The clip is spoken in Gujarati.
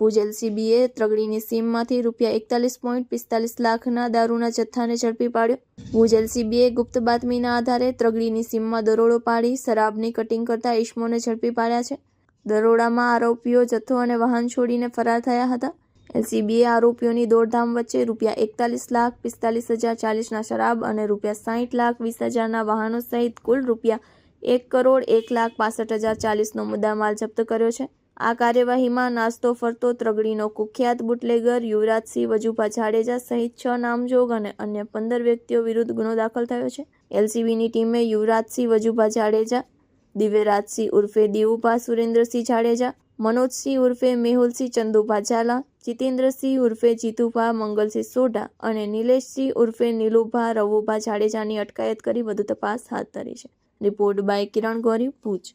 ભુજ એલસીબીએ ત્રગડીની સીમમાંથી રૂપિયા એકતાલીસ પોઈન્ટ પિસ્તાલીસ લાખના દારૂના જથ્થાને ઝડપી પાડ્યો. ભુજ એલસીબીએ ગુપ્ત બાતમીના આધારે ત્રગડીની સીમમાં દરોડો પાડી શરાબની કટિંગ કરતા ઇસમોને ઝડપી પાડ્યા છે. દરોડામાં આરોપીઓ જથ્થો અને વાહન છોડીને ફરાર થયા હતા. એલસીબીએ આરોપીઓની દોડધામ વચ્ચે રૂપિયા એકતાલીસ લાખ, પિસ્તાલીસ હજાર ચાલીસના શરાબ અને રૂપિયા સાહીઠ લાખ, વીસ હજારના વાહનો સહિત કુલ રૂપિયા એક કરોડ એક લાખ પાસઠ હજાર ચાલીસનો મુદ્દામાલ જપ્ત કર્યો છે. આ કાર્યવાહીમાં નાસ્તો ફરતો ત્રગડીનો કુખ્યાત બુટલેગર યુવરાજસિંહ વજુભા જાડેજા સહિત છ નામજોગ અને અન્ય પંદર વ્યક્તિઓ વિરુદ્ધ ગુનો દાખલ થયો છે. એલસીબીની ટીમે યુવરાજસિંહ વજુભા જાડેજા, દિવ્યરાજસિંહ ઉર્ફે દેવુભા સુરેન્દ્રસિંહ જાડેજા, મનોજસિંહ ઉર્ફે મેહુલસિંહ ચંદુભા ઝાલા જીતેન્દ્રસિંહ ઉર્ફે જીતુભા, મંગલસિંહ સોઢા અને નિલેશસિંહ ઉર્ફે નીલુભા, રવુભા જાડેજાની અટકાયત કરી વધુ તપાસ હાથ ધરી છે. Report by Kiran Gori Bhuj.